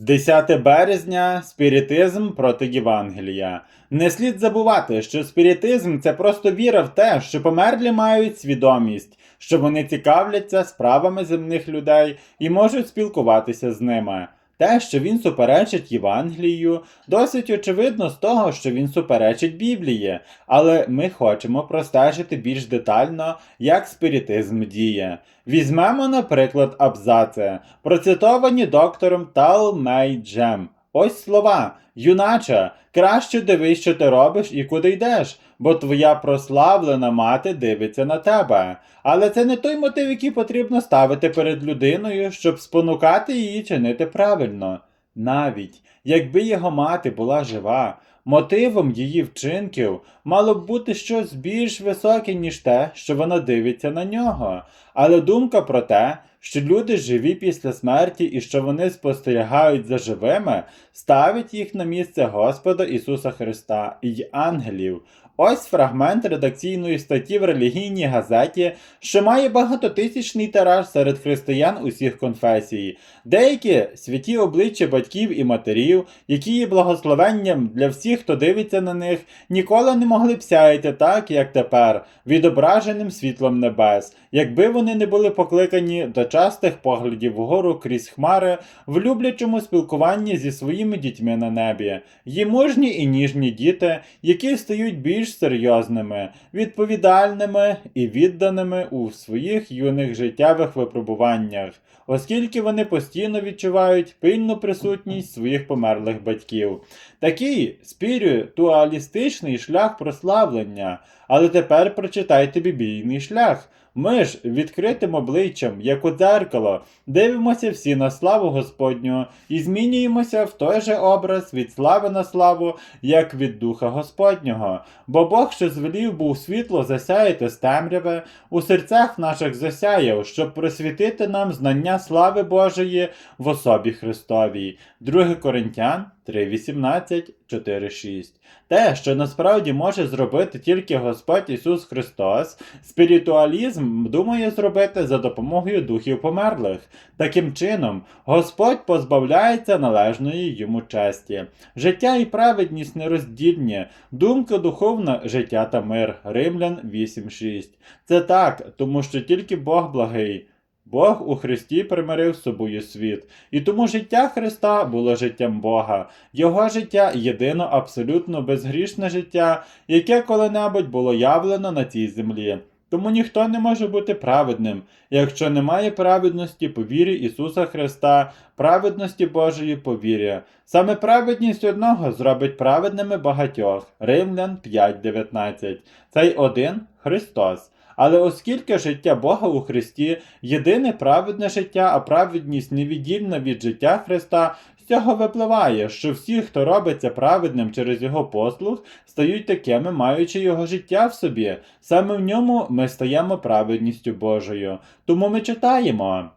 10 березня спіритизм проти Євангелія. Не слід забувати, що спіритизм це просто віра в те, що померлі мають свідомість, що вони цікавляться справами земних людей і можуть спілкуватися з ними. Те, що він суперечить Євангелію, досить очевидно з того, що він суперечить Біблії, але ми хочемо простежити більш детально, як спіритизм діє. Візьмемо, наприклад, абзаци, процитовані доктором Талмейджем. Ось слова. Юначе, краще дивись, що ти робиш і куди йдеш, бо твоя прославлена мати дивиться на тебе. Але це не той мотив, який потрібно ставити перед людиною, щоб спонукати її чинити правильно. Навіть якби його мати була жива, мотивом її вчинків мало б бути щось більш високе, ніж те, що вона дивиться на нього. Але думка про те, що люди живі після смерті і що вони спостерігають за живими, ставить їх на місце Господа Ісуса Христа і ангелів. Ось фрагмент редакційної статті в релігійній газеті, що має багатотисячний тираж серед християн усіх конфесій. Деякі святі обличчя батьків і матерів, які є благословенням для всіх, хто дивиться на них, ніколи не могли б сяяти так, як тепер, відображеним світлом небес, якби вони не були покликані до частих поглядів вгору крізь хмари в люблячому спілкуванні зі своїми дітьми на небі. Є мужні і ніжні діти, які стають більш серйозними, відповідальними і відданими у своїх юних життєвих випробуваннях, оскільки вони постійно відчувають пильну присутність своїх померлих батьків. Такий спіритуалістичний шлях прославлення. Але тепер прочитайте біблійний шлях. Ми ж відкритим обличчям, як у дзеркало, дивимося всі на славу Господню і змінюємося в той же образ від слави на славу, як від Духа Господнього. Бо Бог, що звелів був світло засяяти з темряви, у серцях наших засяяв, щоб просвітити нам знання слави Божої в особі Христовій. 2 Коринтян 3.18, 4.6. Те, що насправді може зробити тільки Господь Ісус Христос, спіритуалізм думає зробити за допомогою духів померлих. Таким чином, Господь позбавляється належної йому честі. Життя і праведність нероздільні, думка духовна, життя та мир. Римлян 8.6. Це так, тому що тільки Бог благий. Бог у Христі примирив з собою світ, і тому життя Христа було життям Бога, Його життя єдино абсолютно безгрішне життя, яке коли-небудь було явлено на цій землі. Тому ніхто не може бути праведним, якщо немає праведності по вірі Ісуса Христа, праведності Божої по вірі. Саме праведність одного зробить праведними багатьох. Римлян 5.19. Цей один Христос. Але оскільки життя Бога у Христі єдине праведне життя, а праведність невіддільна від життя Христа, з цього випливає, що всі, хто робиться праведним через його послуг, стають такими, маючи його життя в собі. Саме в ньому ми стаємо праведністю Божою. Тому ми читаємо.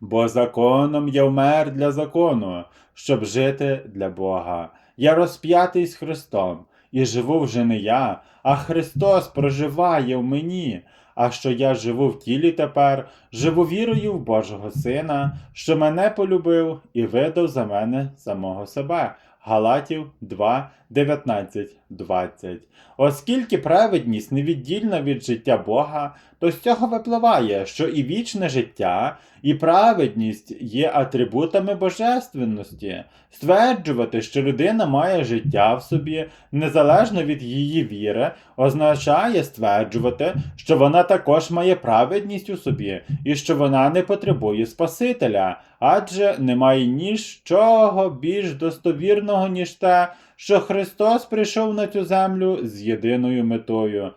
Бо законом я вмер для закону, щоб жити для Бога. Я розп'ятий з Христом, і живу вже не я, а Христос проживає в мені. А що я живу в тілі тепер, живу вірою в Божого Сина, що мене полюбив і видав за мене самого себе. Галатів 2, 19, 20. Оскільки праведність невіддільна від життя Бога, то з цього випливає, що і вічне життя, і праведність є атрибутами божественності. Стверджувати, що людина має життя в собі, незалежно від її віри, означає стверджувати, що вона також має праведність у собі, і що вона не потребує Спасителя, адже немає нічого більш достовірного, ніж те, що Христос прийшов на цю землю з єдиною метою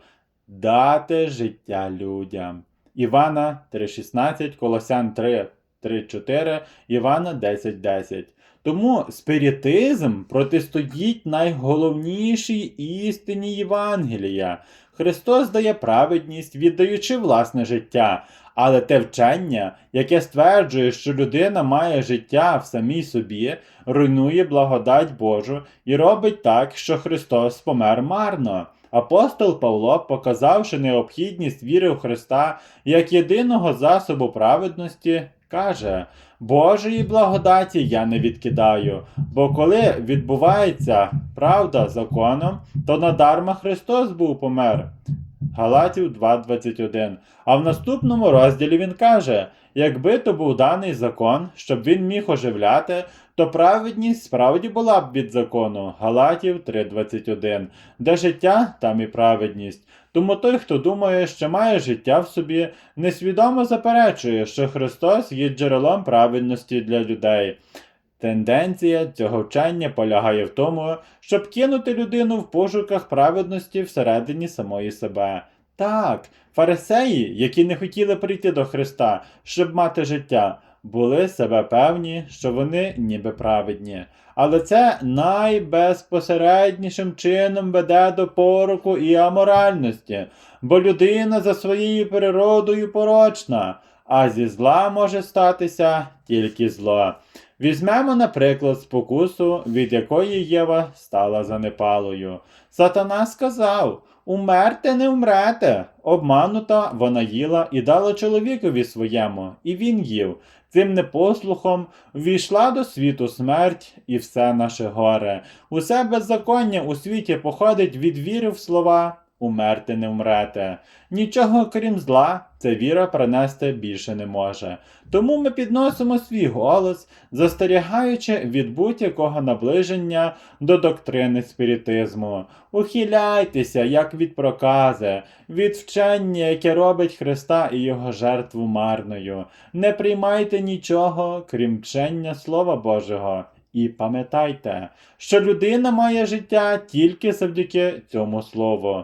дати життя людям. Івана 3,16, Колосян 3, 3,4, Івана 10,10. Тому спіритизм протистоїть найголовнішій істині Євангелія. Христос дає праведність, віддаючи власне життя, але те вчення, яке стверджує, що людина має життя в самій собі, руйнує благодать Божу і робить так, що Христос помер марно. Апостол Павло, показавши необхідність віри в Христа як єдиного засобу праведності, каже: Божої благодаті я не відкидаю, бо коли відбувається правда законом, то надарма Христос був помер. Галатів 2.21. А в наступному розділі він каже: якби то був даний закон, щоб він міг оживляти, то праведність справді була б від закону. Галатів 3.21. Де життя, там і праведність. Тому той, хто думає, що має життя в собі, несвідомо заперечує, що Христос є джерелом праведності для людей. Тенденція цього вчення полягає в тому, щоб кинути людину в пошуках праведності всередині самої себе. Так, фарисеї, які не хотіли прийти до Христа, щоб мати життя, були себе певні, що вони ніби праведні. Але це найбезпосереднішим чином веде до пороку і аморальності, бо людина за своєю природою порочна, а зі зла може статися тільки зло. Візьмемо, наприклад, спокусу, від якої Єва стала занепалою. Сатана сказав: Умерте не вмрете. Обманута вона їла і дала чоловікові своєму, і він їв. Цим непослухом ввійшла до світу смерть і все наше горе. Усе беззаконня у світі походить від віри в слова умерти не вмрете. Нічого крім зла, ця віра принести більше не може. Тому ми підносимо свій голос, застерігаючи від будь-якого наближення до доктрини спіритизму. Ухиляйтеся, як від прокази, від вчення, яке робить Христа і Його жертву марною. Не приймайте нічого, крім вчення Слова Божого. І пам'ятайте, що людина має життя тільки завдяки цьому слову.